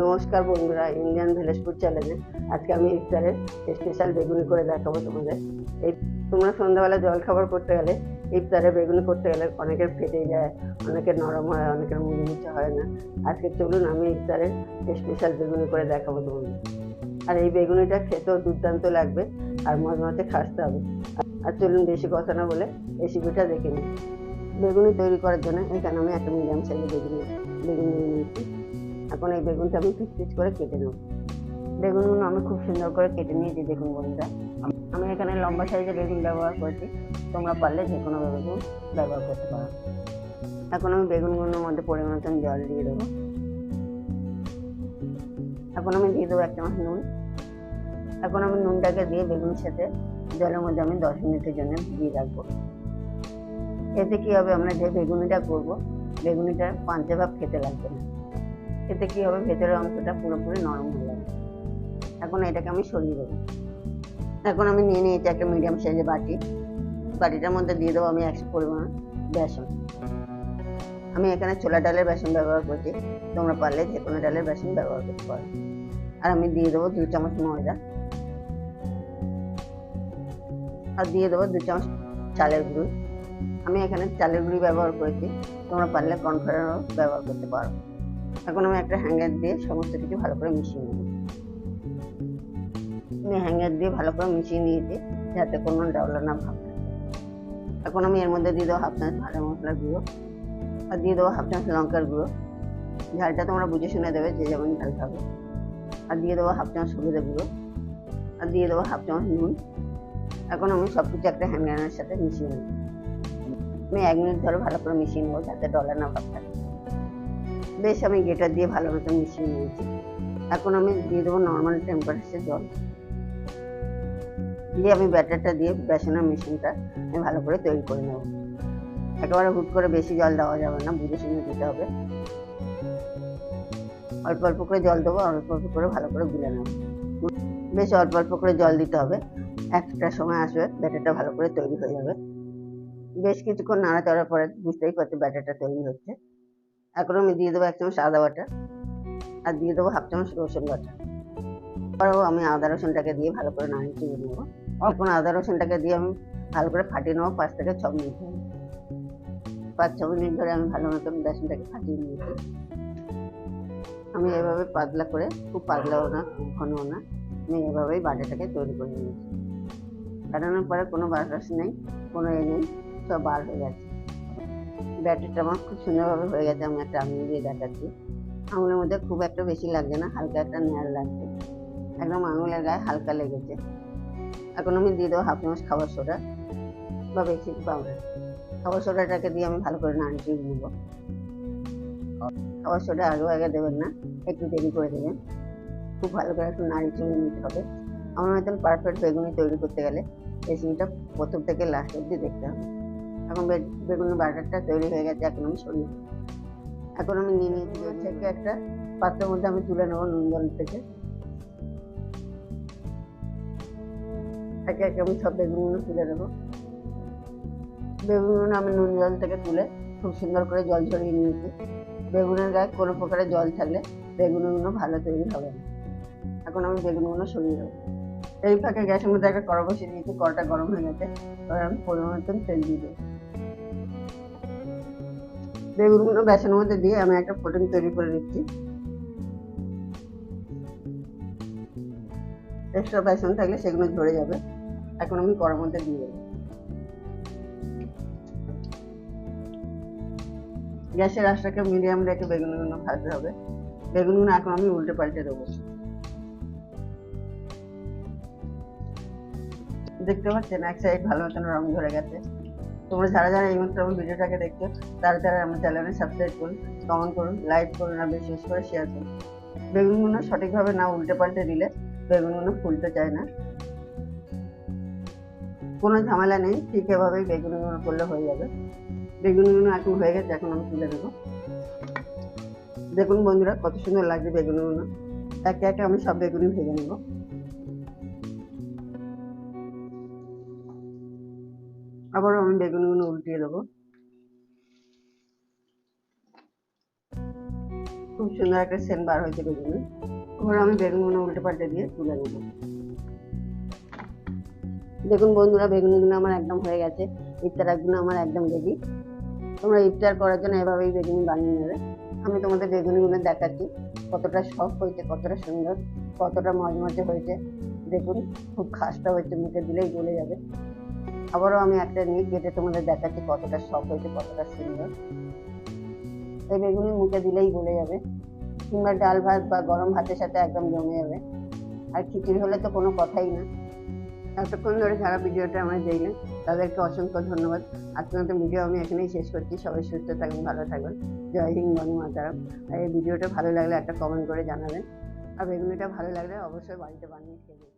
নমস্কার বন্ধুরা, Indian village food চ্যানেলে আজকে আমি ইফতারের স্পেশাল বেগুনি করে দেখাবো তোমাদের। এই তোমরা সন্ধ্যাবেলা জল খাবার করতে গেলে ইফতারে বেগুনি করতে গেলে অনেকের ফেটে যায়, অনেকের নরম হয়, অনেকের মুচমুচে হয় না। আজকে চলুন আমি ইফতারের স্পেশাল বেগুনি করে দেখাবো তোমাদের। আর এই বেগুনিটা খেতেও দুর্দান্ত লাগবে আর মজা মজা খাসতে হবে। আর চলুন বেশি কথা না বলে রেসিপিটা দেখে নিই। বেগুনি তৈরি করার জন্য এখানে আমি একটা মিডিয়াম সাইজের বেগুনি বেগুনি নিয়ে নিয়েছি। এখন এই বেগুনটা আমি পিস পিস করে কেটে নেব। বেগুনগুলো আমি খুব সুন্দর করে কেটে নিয়েছি দেখুন বন্ধুরা। আমি এখানে লম্বা সাইজের বেগুন ব্যবহার করছি। তোমরা পারলে যে কোনো বেগুন ব্যবহার করতে পারো। এখন আমি বেগুনগুলোর মধ্যে পরিমাণ জল দিয়ে দেবো। এখন আমি দিয়ে দেবো এক চামচ নুন। এখন আমি নুনটাকে দিয়ে বেগুনের সাথে জলের মধ্যে আমি দশ মিনিটের জন্য ভিজিয়ে রাখব। এতে কি হবে? আমরা যে বেগুনিটা করব বেগুনিটা পাঞ্চে ভাব খেতে লাগবে না। এতে কি হবে? ভেতরের অংশটা পুরোপুরি নরম হয়ে যাবে। এখন এটাকে আমি সরিয়ে দেবো। এখন আমি নিয়ে নিয়েছি একটা মিডিয়াম সাইজের বাটি। বাটিটার মধ্যে দিয়ে দেবো আমি একশো পরিমাণ বেসন। আমি এখানে ছোলা ডালের বেসন ব্যবহার করছি। তোমরা পারলে যে কোনো ডালের বেসন ব্যবহার করতে পারো। আর আমি দিয়ে দেবো দুই চামচ ময়দা। আর দিয়ে দেবো দু চামচ চালের গুঁড়ি। আমি এখানে চালের গুঁড়ি ব্যবহার করেছি। তোমরা পারলে কর্নফ্লাওয়ারও ব্যবহার করতে পারো। এখন আমি একটা হ্যাঙ্গার দিয়ে সমস্ত কিছু ভালো করে মিশিয়ে নেব। আমি হ্যাঙ্গার দিয়ে ভালো করে মিশিয়ে নিয়েছি, যাতে কোনো ডাউলা না ভাব। এখন আমি এর মধ্যে দিয়ে দেবো হাফ চামচ ভাজা মশলার গুঁড়ো আর দিয়ে দেবো হাফ চামচ লঙ্কার গুঁড়ো। ঝালটা তোমরা বুঝে শুনে দেবে যে যেমন ঝাল খাবে আর দিয়ে দেবো হাফ চামচ হলুদের গুঁড়ো আর দিয়ে দেবো হাফ চামচ নুন। এখন আমি সব কিছু একটা হ্যাঙ্গারের সাথে মিশিয়ে নেব। আমি এক মিনিট ধরে ভালো করে মিশিয়ে নেব যাতে ডলা না ভাব থাকে। বেশ, আমি গেটার দিয়ে ভালো মতো মিশিয়ে নিয়েছি। এখন আমি দিয়ে দেবো নর্মাল টেম্পারেচার জল। দিয়ে আমি ব্যাটারটা দিয়ে বেসনের মেশিনটা আমি ভালো করে তৈরি করে নেব। একেবারে হুট করে বেশি জল দেওয়া যাবে না বুঝে শুনে দিতে হবে। অল্প অল্প করে জল দেবো অল্প অল্প করে ভালো করে গুলে নেব। বেশ, অল্প অল্প করে জল দিতে হবে। একটা সময় আসবে, ব্যাটারটা ভালো করে তৈরি হয়ে যাবে। বেশ কিছুক্ষণ নাড়াচাড়ার পরে বুঝতেই পারছি ব্যাটারটা তৈরি হচ্ছে। এখন আমি দিয়ে দেবো এক চামচ আদা বাটা আর দিয়ে দেবো হাফ চামচ রসুন বাটা। তারপরেও আমি আদা রসুনটাকে দিয়ে ভালো করে নাড়িয়ে চিনি নেব। এখন আদা রসুনটাকে দিয়ে আমি ভালো করে ফাটিয়ে নেব পাঁচ থেকে ছ মিনিট ধরে। পাঁচ, ছ মিনিট ধরে আমি ভালো মতন বেসনটাকে ফাটিয়ে নিয়েছি। আমি এভাবে পাতলা করে, খুব পাতলাও না, খুব ঘনও না, আমি এভাবেই বাটাটাকে তৈরি করে নিয়েছি। ফাটানোর পরে কোনো বাটাস নেই, কোনো এ নেই, সব বার হয়ে গেছে। ব্যাটারটা আমার খুব সুন্দরভাবে হয়ে গেছে, আমি একটা আঙুল দিয়ে দেখাচ্ছি। আঙুলের মধ্যে খুব একটা বেশি লাগছে না, হালকা একটা নেয়ার লাগছে। একদম আঙুলের গায়ে হালকা লেগেছে। এখন আমি দিয়ে দেবো হাফ চামচ খাবার সোডা বা বেশি পাউডার খাবার সোডাটাকে দিয়ে আমি ভালো করে নাড়িয়ে নেব। খাবার সোডা আগেও আগে দেবেন না, একটু দেরি করে দেবেন। খুব ভালো করে একটু নাড়ি নাড়িয়ে নিতে হবে। আমার মতন পারফেক্ট বেগুনি তৈরি করতে গেলে রেসিপিটা প্রথম থেকে লাস্ট অব্দি দেখতে হবে। এখন বে- বেগুনের বাটারটা তৈরি হয়ে গেছে, এখন আমি সরিয়ে। এখন আমি নিয়ে নিয়েছি থেকে একটা পাত্রের মধ্যে আমি তুলে নেব নুন জল থেকে। একে একে আমি সব বেগুনগুলো তুলে নেব। বেগুনগুলো আমি নুন জল থেকে তুলে খুব সুন্দর করে জল ঝরিয়ে নিয়েছি। বেগুনের গায়ে কোনো প্রকারের জল থাকলে বেগুনগুলো ভালো তৈরি হবে না। এখন আমি বেগুনগুলো সরিয়ে দেবো এই ফাঁকে গ্যাসের মধ্যে একটা কড়া বসিয়ে দিয়েছি, কড়াটা গরম হয়ে গেছে। এবার আমি পরিমাণ তেল দিয়ে দেবো। বেগুনগুলো বেসনের মধ্যে দিয়ে আমি একটা প্রোটিন তৈরি করে নিচ্ছি। এক্সট্রা বেসন থাকলে সেগুলো ঝরে যাবে। এখন আমি কড়ার মধ্যে দিয়ে দেবো। গ্যাসের আঁচটাকে মিডিয়াম রেখে বেগুনগুলো ভাজতে হবে। বেগুনগুলো এখন আমি উল্টে পাল্টে দেবো। দেখতে পাচ্ছেন? এক সাইড ভালো মতন রং ধরে গেছে। তোমরা যারা যারা এই মাত্র আমার ভিডিওটাকে দেখছ, তারা তারা আমার চ্যানেলে সাবস্ক্রাইব করুন কমেন্ট করুন লাইক করুন, আর বিশেষ করে শেয়ার করুন। বেগুনগুলো সঠিকভাবে না উল্টে পাল্টে দিলে বেগুনগুলো ফুলতে চায় না। কোনো ঝামেলা নেই, ঠিক এভাবেই বেগুনগুলো করলে হয়ে যাবে। বেগুনগুলো এখন হয়ে গেছে, এখন আমি তুলে দেবো দেখুন বন্ধুরা, কত সুন্দর লাগছে বেগুনগুলো। একে একে আমি সব বেগুনই ভেজে নেব। আবারও আমি বেগুনগুলো উল্টিয়ে দেবো। খুব সুন্দর একটা সেন্ট বার হয়েছে বেগুনের। এবার আমি বেগুনগুলো উল্টে পাল্টে দিয়ে তুলে নেব। দেখুন বন্ধুরা, বেগুনিগুলো আমার একদম হয়ে গেছে। ইফতার ইফতারাগুলো আমার একদম রেডি তোমরা ইফতার করার জন্য এভাবেই বেগুনি বানিয়ে নেবে। আমি তোমাদের বেগুনিগুলো দেখাচ্ছি, কতটা সফট হয়েছে, কতটা সুন্দর, কতটা মজমজে হয়েছে। দেখুন, খুব খাসটা হয়েছে, মুখে দিলেই গলে যাবে। আবারও আমি একটা নিয়ে কেটে তোমাদের দেখাচ্ছি কতটা শখ হয়েছে, কতটা সুন্দর। এই বেগুনি মুখে দিলেই গলে যাবে। কিংবা ডাল ভাত বা গরম ভাতের সাথে একদম জমে যাবে। আর খিচুড়ি হলে তো কোনো কথাই না। এতক্ষণ ধরে যারা ভিডিওটা আমার দেখলেন তাদেরকে অসংখ্য ধন্যবাদ। আজকের মতো ভিডিও আমি এখানেই শেষ করছি। সবাই সুস্থ থাকবেন, ভালো থাকবেন। জয় হিন্দ বনি মাতারাম। এই ভিডিওটা ভালো লাগলে একটা কমেন্ট করে জানাবেন। আর বেগুনিটা ভালো লাগলে অবশ্যই বাড়িতে বানিয়ে খেয়ে।